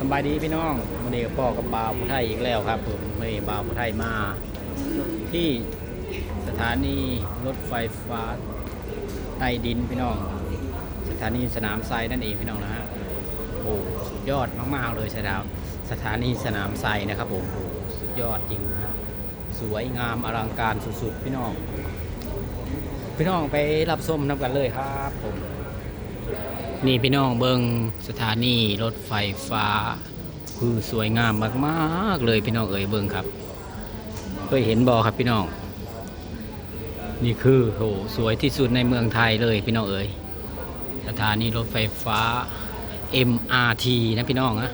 สบายดีพี่น้องวันนี้พ่อกับบ่าวผู้ไทยอีกแล้วครับผมวันนี้บ่าวผู้ไทยมา ที่สถานีรถไฟฟ้าใต้ดินพี่น้อง สถานีสนามไซนั่นเองพี่น้องนะฮะโอ้สุดยอดมากๆเลยสถานสถานีสนามไซนะครับผมโอ้สุดยอดจริงนะสวยงามอลังการสุดๆ พี่น้อง พี่น้องไปรับส้มนับกันเลยครับผม นี่พี่น้องเบิงสถานีรถไฟฟ้า คือสวยงามมากๆเลยพี่น้องเอ๋ยเบิงครับเคยเห็นบอครับพี่น้อง นี่คือโหสวยที่สุดในเมืองไทยเลยพี่น้องเอ๋ยสถานีรถไฟฟ้า MRT นะพี่น้องนะ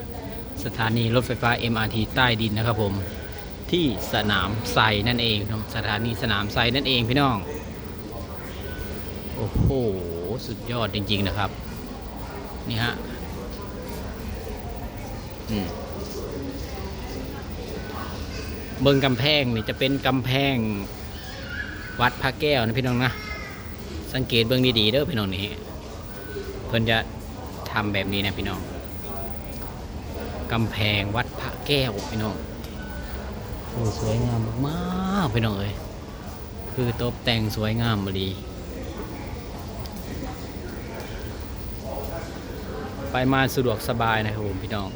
สถานีรถไฟฟ้า MRT ใต้ดินนะครับผมที่สนามไซนั่นเองสถานีสนามไซนั่นเองพี่น้อง โอ้โห สุดยอดจริง ๆ นะครับ นี่ฮะอืมเบิงกำแพงนี่จะเป็นกำแพง วัดพระแก้วนะพี่น้องนะ สังเกตเบิงดีๆเด้อพี่น้องนี่เพิ่นจะทำแบบนี้นะพี่น้องกำแพงวัดพระแก้วพี่น้องสวยงามมากๆพี่น้องเอ้ยคือตกแต่งสวยงามดี ไปมาสะดวกสบายนะครับผมพี่น้อง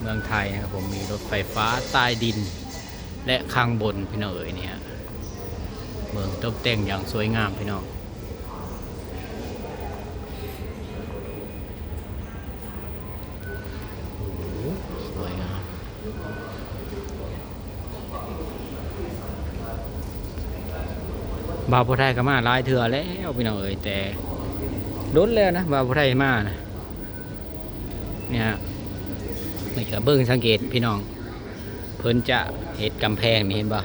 เมืองไทยนะครับผมมีรถไฟฟ้าใต้ดิน และข้างบนพี่น้องเอ๋ยเนี่ยเมืองตกแต่งอย่างสวยงามพี่น้องสวยงามบาพุทไทยก็มาหลายเถื่อแล้วพี่น้องเอ๋ยแต่ โดนแล้วนะบาวพุทไทมานะเนี่ยนี่ก็เบิ้งสังเกตพี่น้อง เพิ่นจะเห็ดกำแพงนี่เห็นปะ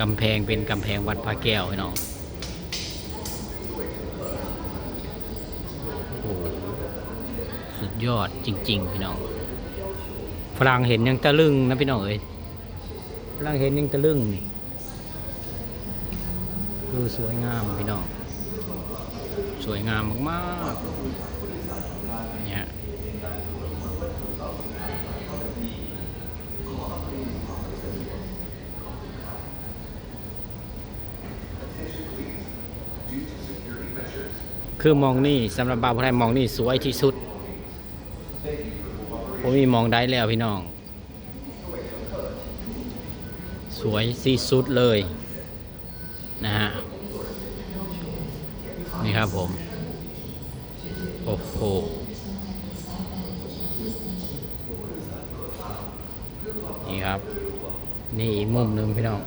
กำแพงเป็นกำแพงวัดพระแก้วพี่น้องโอ้สุดยอดจริง ๆ พี่น้องฝรั่งเห็นยังตะลึงนะพี่น้องเอ้ยฝรั่งเห็นยังตะลึงนี่ดูสวยงามพี่น้อง วยงามมากๆเนี่ยคือมองนี่สำหรับบาวผู้ไทยมองนี่สวยที่สุดผมมีมองได้แล้วพี่น้อง สวยที่สุดเลยนะฮะ นี่ครับผม โอ้โหนี่ครับ นี่อีกมุมหนึ่งพี่น้อง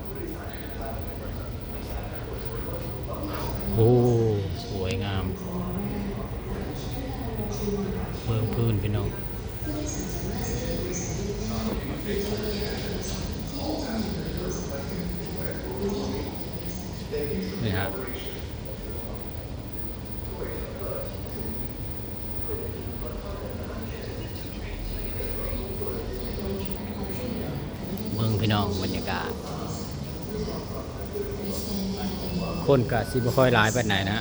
โอ้สวยงามเพิ่มพื้นพี่น้องนี่ฮะเมืองพี่น้องบรรยากาศ คนกะสิบ่ค่อยหลายไปไหนใดนะ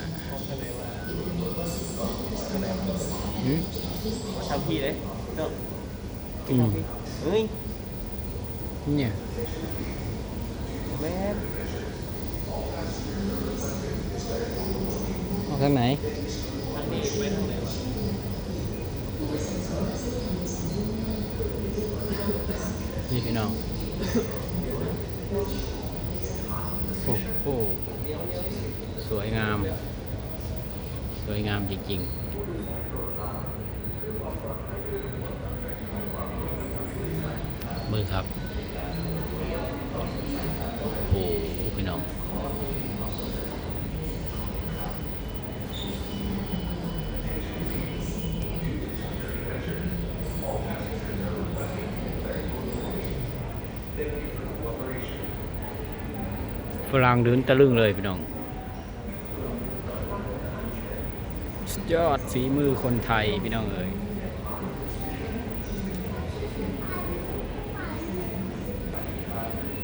หืมเช่าพี่เลยเนาะอืมเฮ้ยเนี่ยแม่นเอาทางไหนทางนี้ไปทางไหนวะนี่พี่น้อง โอ้โห สวยงาม สวยงามจริงๆมือครับ โอ้โห พี่น้อง ฝรั่งเดินตะลึงเลยพี่น้อง ยอดฝีมือคนไทยพี่น้องเอ๋ย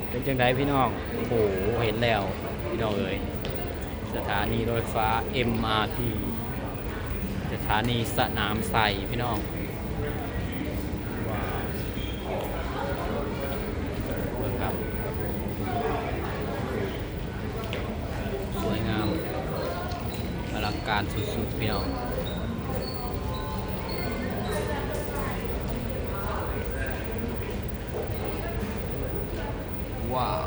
เป็นจังไดพี่น้อง โอ้โห เห็นแล้ว พี่น้องเอ๋ยสถานีรถไฟฟ้า MRT สถานีสนามใสพี่น้องว้าวเบิ่งครับ สวยงามอลัง การสุดๆพี่น้องว้าว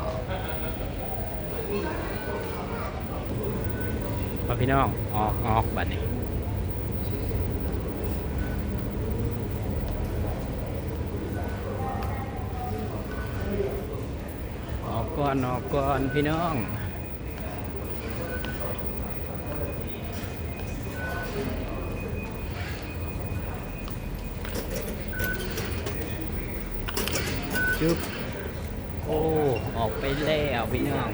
มาพี่น้อง ออกออกบัดนี้ออกก่อนออกก่อนพี่น้อง จุ๊บโอ้ ออกไปแล้วพี่น้อง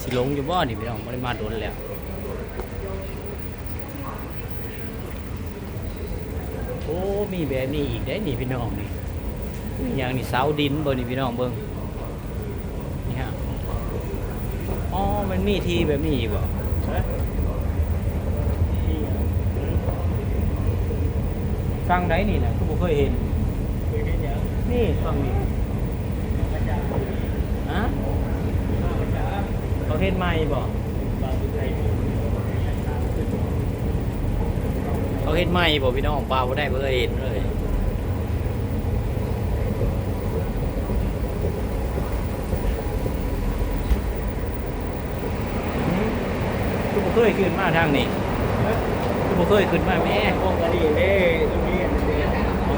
สิลงอยู่บ่นี่พี่น้องไม่ได้มาโดนแล้วโอ้มีแบบนี้อีกได้นี่พี่น้องนี่อย่างนี่เสาดินบ่นี่พี่น้องเบิ่งนี่ฮะอ๋อมันมีทีแบบนี้อีกบ่ ฟังได้นี่นะก็บ่เคยเห็นนี่ฟังนี่ฮะเขาเฮ็ดใหม่บ่เขาเฮ็ดใหม่บ่พี่น้องปลาบ่ได้บ่เคยเห็นเลยก็บ่เคยขึ้นมาทางนี้ก็บ่เคยขึ้นมาแม่พวกกะหรี่เล่ตรงนี้อันนี้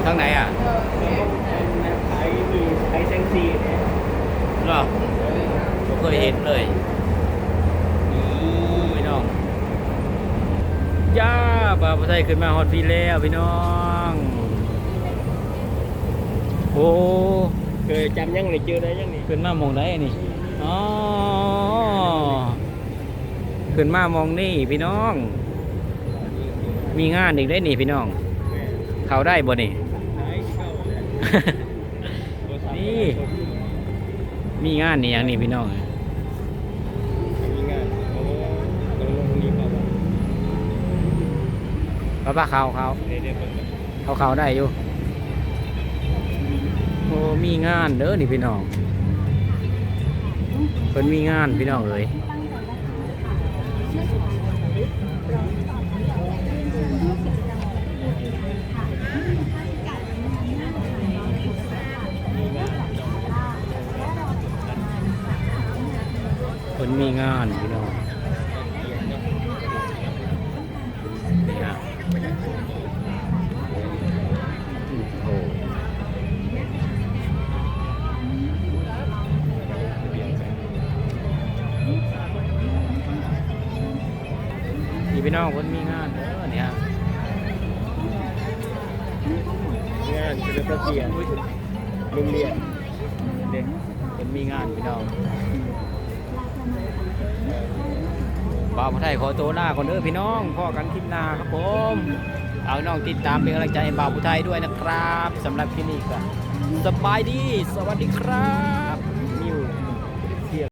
ทางไหนอะไอ้มีไอ้แซงซีเนี่ยหรอบ่เคยเห็นเลยพี่น้องย่าปลาไทยขึ้นมาฮอดพี่แล้วพี่น้อง โอ้เคยจำยังเลยเจอได้ยังนี่ขึ้นมามองได้นี่อ๋อขึ้นมามองนี่พี่น้อง มีงานอีกได้นี่พี่น้อง เขาได้บ่นี่ นี่มีงานนี่อย่างนี้พี่น้องมีงานโอ้ตรงนี้เปล่าป้าป้าเขาเขาเดี๋ยวเดี๋ยวเปิดเขาเขาได้อยู่โอ้มีงานเด้อนี่พี่น้องเพิ่นมีงานพี่น้องเอ้ย พิ่นมีงานพี่น้องนี่ฮะโอ้นี่พี่น้องคนมีงานเด้อเนี่ยงานศิลปะเกียรติโรงเรียนเด็กคนมีงานพี่น้อง บ่าวภูไทยขอตัวลาก่อนเด้อพี่น้องพ่อกันคลิปหน้าครับผม เอาน้องติดตามเป็นกำลังใจให้บ่าวภูไทยด้วยนะครับสำหรับคลิปนี้ก็สบายดี สวัสดีครับ